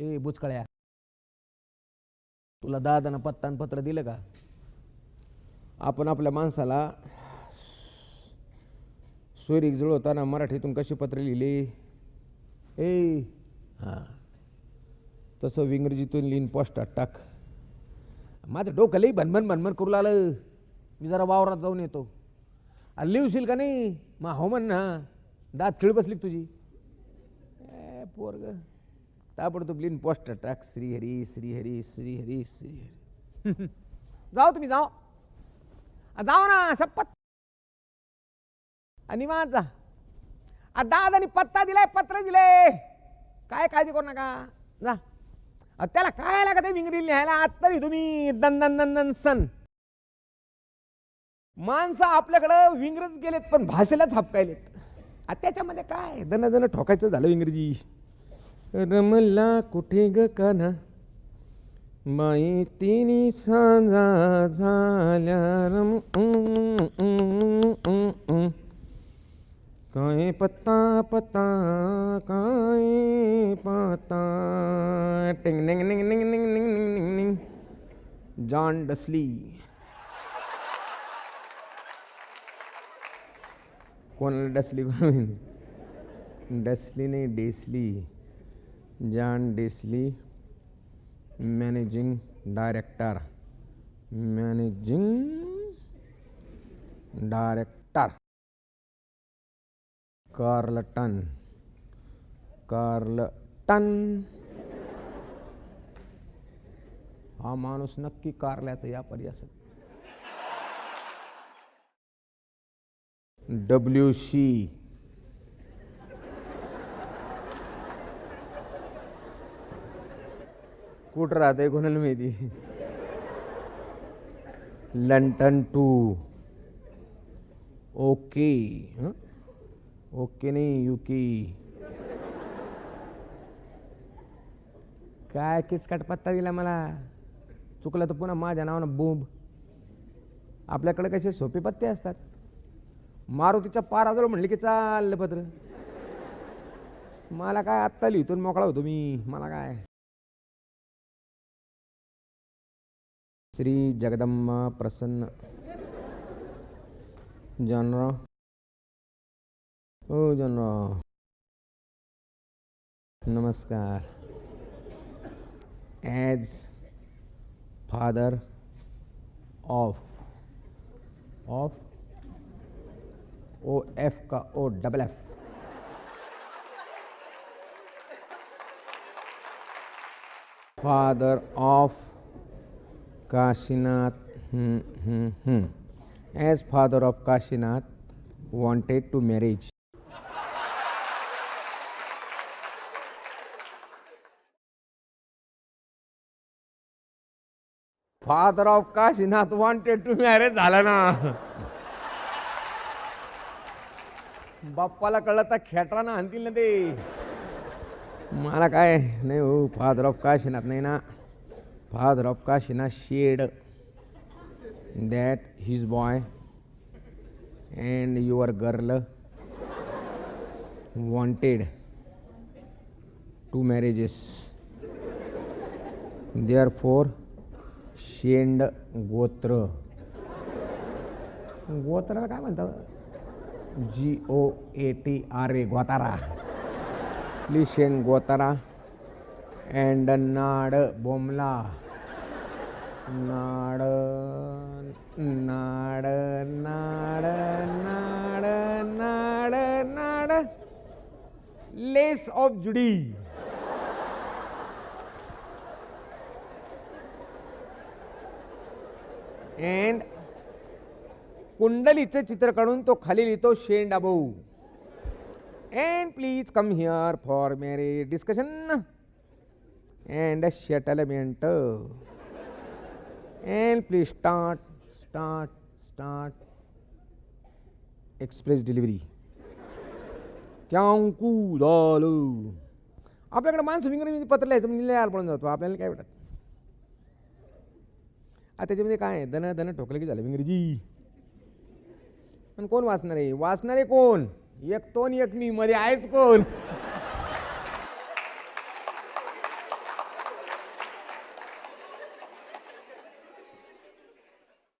ए बुचकळ्या. तुला दादानं पत्तान पत्र दिलं का? आपण आपल्या माणसाला सोयरीक जुळवताना मराठीतून कशी पत्र लिहिली? ए हां. तसं इंग्रजीतून लिहिन पोस्टात टाक. माझं डोकं लई भनभन भनभन करू लागलं. मी जरा वावरात जाऊन येतो. अरे लिहशील का नाही? मग हो म्हण ना. दात खिळ बसली तुझी? ए पोरग. ताबडतोब लिहिन पोस्टात टाक श्रीहरी श्रीहरी श्रीहरी श्रीहरी. जाओ तुम्ही जाओ. आ, जाओ ना शपथ. आणि निवांत जा. आ, दादानी पत्ता दिलाय पत्र दिले काय काळजी करू नका. जा. त्याला काय लागत आहे विंगरी लिहायला आत तरी तुम्ही दंदन दंदन सन. माणसं आपल्याकडं विंग्रज गेलेत पण भाषेलाच हापकायलेत आ, त्याच्यामध्ये काय? दन दन ठोकायचं झालं इंग्रजी रमला कुठे ग काना माई तिनी साजा झाल्या रम काय पत्ता पत्ता काय पत्ता टिंग निंग निंग निंग निंग निंग निंग निंग निंग. जॉन डसली. कोणाला डसली कोण डसली नाही डेसली. John डिसली managing director. Managing director. Carlton. Carlton. हा माणूस नक्की कारल्याचा या पर्यास डब्ल्यू सी. कुठं राहते कोणाला माहिती? London too. ओके. हं? ओके नाही युकी काय किचकट पत्ता दिला मला? चुकलं तर पुन्हा माझ्या नावानं बोंब. आपल्याकडे कसे सोपे पत्ते असतात. मारुतीच्या पाराजवळ म्हणले की चाललं पत्र. मला काय आत्ता लिहितून मोकळा होतो मी. मला काय? श्री जगदंबा प्रसन्न। जनरा। हो जनरा। नमस्कार। As father of of O F का O double F father of Kashinath as father of Kashinath wanted to marriage. Father of Kashinath wanted to marriage झाला ना. बाप्पाला कळलं तर खेटरानं आणतील ना ते. मला काय नाही हो फादर ऑफ काशीनाथ नाही ना. Father of Kashina shared that his boy and your girl wanted two marriages. Therefore शेंड गोत्र गोत्राला काय म्हणतात G O A T R A gotra please sand gotra and नाड बोमला नाड नाड नाड नाड नाड नाड लेस ऑफ जुडी अँड कुंडलीचं चित्र काढून तो खाली लिहितो शेंड अबऊ and please come here for marriage discussion and settlement and please start start start. Express delivery. क्यांकू झालं आपल्याकडे माणसं विंगरी पत्र लिहायचं म्हणजे लिहायला पडून जातो. आपल्याला काय वाटत? आता त्याच्यामध्ये काय आहे? दन दन ठोकलं की झालं विंगरीजी पण कोण वाचणार आहे? वाचणारे कोण? एक तोन एक मी. मध्ये आहेच कोण?